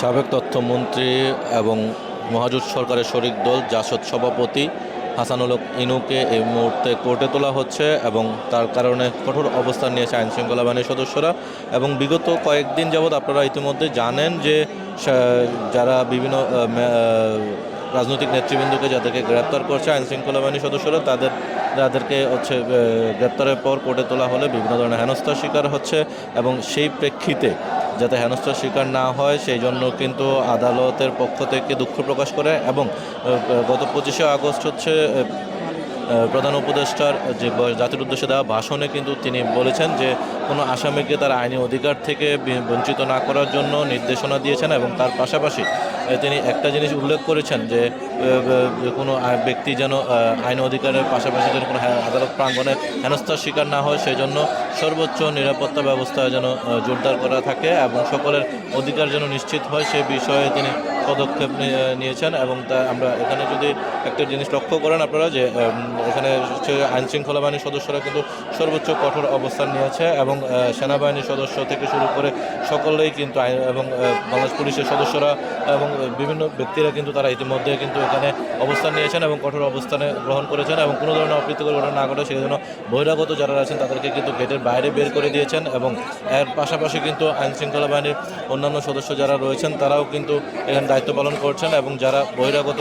সাবেক তথ্যমন্ত্রী এবং মহাজোট সরকারের শরিক দল জাসদ সভাপতি হাসানুল ইনুকে এই মুহূর্তে কোর্টে তোলা হচ্ছে এবং তার কারণে কঠোর অবস্থান নিয়েছে আইন শৃঙ্খলা বাহিনীর সদস্যরা এবং বিগত কয়েকদিন যাবৎ আপনারা ইতিমধ্যে জানেন যে যারা বিভিন্ন রাজনৈতিক নেতৃবৃন্দকে যাদেরকে গ্রেপ্তার করছে আইন শৃঙ্খলা বাহিনীর সদস্যরা, তাদের, তাদেরকে হচ্ছে গ্রেপ্তারের পর কোর্টে তোলা হলে বিভিন্ন ধরনের হেনস্থার শিকার হচ্ছে এবং সেই প্রেক্ষিতে যাতে হেনস্থার শিকার না হয়, সেই জন্য কিন্তু আদালতের পক্ষ থেকে দুঃখ প্রকাশ করে এবং গত পঁচিশে আগস্ট হচ্ছে প্রধান উপদেষ্টার যে জাতির উদ্দেশ্যে দেওয়া ভাষণে কিন্তু তিনি বলেছেন যে, কোনো আসামিকে তার আইনি অধিকার থেকে বঞ্চিত না করার জন্য নির্দেশনা দিয়েছেন এবং তার পাশাপাশি তিনি একটা জিনিস উল্লেখ করেছেন যে কোনো ব্যক্তি যেন আইন অধিকারের পাশাপাশি যেন কোনো হ্যা- আদালত প্রাঙ্গনে হেনস্থার শিকার না হয় সেই জন্য সর্বোচ্চ নিরাপত্তা ব্যবস্থা যেন জোরদার করা থাকে এবং সকলের অধিকার যেন নিশ্চিত হয়, সে বিষয়ে তিনি পদক্ষেপ নিয়ে- নিয়েছেন এবং তা আমরা এখানে যদি একটা জিনিস লক্ষ্য করেন আপনারা যে এখানে আইন শৃঙ্খলা বাহিনীর সদস্যরা কিন্তু সর্বোচ্চ কঠোর অবস্থান নিয়েছে এবং সেনাবাহিনীর সদস্য থেকে শুরু করে সকলেই কিন্তু এবং বাংলাদেশ পুলিশের সদস্যরা এবং বিভিন্ন ব্যক্তিরা কিন্তু তারা ইতিমধ্যে কিন্তু এখানে অবস্থান নিয়েছেন এবং কঠোর অবস্থানে গ্রহণ করেছেন এবং কোনো ধরনের অপ্রীতিকর ঘটনা না ঘটে সেই জন্য বহিরাগত যারা আছেন তাদেরকে কিন্তু গেটের বাইরে বের করে দিয়েছেন এবং এর পাশাপাশি কিন্তু আইন শৃঙ্খলা বাহিনীর অন্যান্য সদস্য যারা রয়েছেন তারাও কিন্তু এখানে দায়িত্ব পালন করছেন এবং যারা বহিরাগত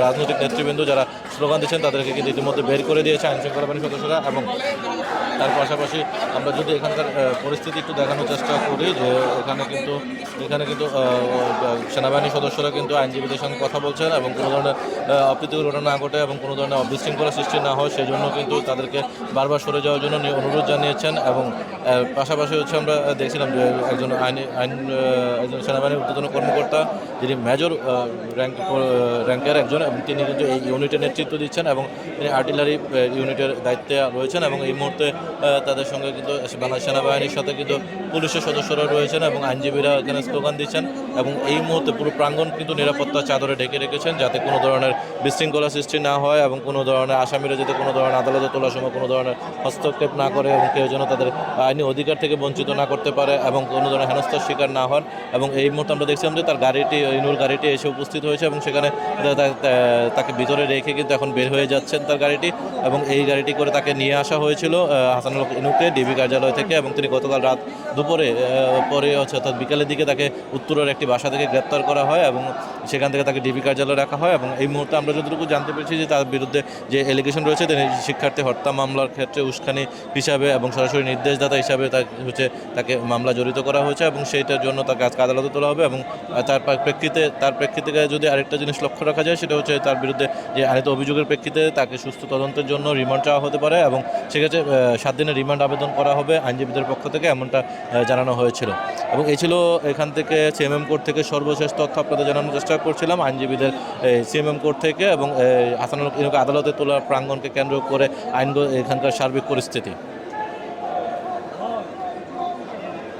রাজনৈতিক নেতৃবৃন্দ যারা স্লোগান দিচ্ছেন তাদেরকে কিন্তু ইতিমধ্যে বের করে দিয়েছে আইন শৃঙ্খলা বাহিনীর সদস্যরা এবং তার পাশাপাশি আমরা যদি এখানকার পরিস্থিতি একটু দেখানোর চেষ্টা করি যে এখানে কিন্তু এখানে কিন্তু সেনাবাহিনীর সদস্যরা কিন্তু আইনজীবীদের সঙ্গে কথা বলছেন এবং কোনো ধরনের আহ, অপ্রীতিকর ঘটনা না ঘটে এবং কোনো ধরনের বিশৃঙ্খলা সৃষ্টি না হয় সেই জন্য কিন্তু তাদেরকে বারবার সরে যাওয়ার জন্য অনুরোধ জানিয়েছেন এবং পাশাপাশি হচ্ছে আমরা দেখছিলাম যে একজন আইন আইন একজন সেনাবাহিনীর ঊর্ধ্বতন কর্মকর্তা যিনি মেজর র্যাঙ্ক র্যাঙ্কের একজন, এবং তিনি কিন্তু এই ইউনিটের নেতৃত্ব দিচ্ছেন এবং তিনি আর্টিলারি ইউনিটের দায়িত্বে রয়েছেন এবং এই মুহূর্তে তাদের সঙ্গে কিন্তু বাংলাদেশ সেনাবাহিনীর সাথে কিন্তু পুলিশের সদস্যরা রয়েছেন এবং আইনজীবীরা এখানে স্লোগান দিচ্ছেন। এবং এই মুহূর্তে পুরো প্রাঙ্গণ কিন্তু নিরাপত্তা চাদরে ঢেকে রেখেছেন যাতে কোনো ধরনের বিশৃঙ্খলা সৃষ্টি না হয় এবং কোনো ধরনের আসামিরা যাতে কোনো ধরনের আদালতে তোলার সময় কোনো ধরনের হস্তক্ষেপ না করে এবং কেউ যেন তাদের আইনি অধিকার থেকে বঞ্চিত না করতে পারে এবং কোনো ধরনের হেনস্থার শিকার না হন এবং এই মুহূর্তে আমরা দেখছিলাম যে তার গাড়িটি, ইনুর গাড়িটি এসে উপস্থিত হয়েছে এবং সেখানে তাকে ভিতরে রেখে কিন্তু এখন বের হয়ে যাচ্ছেন তার গাড়িটি এবং এই গাড়িটি করে তাকে নিয়ে আসা হয়েছিল হাসানুল ইনুকে ডিবি কার্যালয় থেকে এবং তিনি গতকাল রাত দুপুরে পরে অর্থাৎ বিকালের দিকে তাকে উত্তরের একটি বাসা থেকে গ্রেপ্তার করা হয় এবং সেখান থেকে তাকে ডিবি কার্যালয়ে রাখা হয় এবং এই মুহূর্তে আমরা যতটুকু জানতে পেরেছি যে তার বিরুদ্ধে যে এলিগেশন রয়েছে শিক্ষার্থী হত্যা মামলার ক্ষেত্রে উস্কানি হিসাবে এবং সরাসরি নির্দেশদাতা হিসাবে তাকে হচ্ছে তাকে মামলা জড়িত করা হয়েছে এবং সেইটার জন্য তাকে আজকে আদালতে তোলা হবে এবং তার প্রেক্ষিতে তার প্রেক্ষিতে যদি আরেকটা জিনিস লক্ষ্য রাখা যায়, সেটা হচ্ছে তার বিরুদ্ধে যে আনিত অভিযোগের প্রেক্ষিতে তাকে সুস্থ তদন্তের জন্য রিমান্ড চাওয়া হতে পারে এবং সেক্ষেত্রে সাত দিনের রিমান্ড আবেদন করা হবে আইনজীবীদের পক্ষ থেকে, এমনটা জানানো হয়েছিল। এবং এই ছিল এখান থেকে সিএমএম কোর্ট থেকে সর্বশেষ তথ্য আপনাদের জানানোর চেষ্টা করছিলাম। আইনজীবীদের সিএমএম কোর্ট থেকে এবং হাসানুল আদালতে তোলা প্রাঙ্গনকে কেন্দ্র করে আইন এখানকার সার্বিক পরিস্থিতি।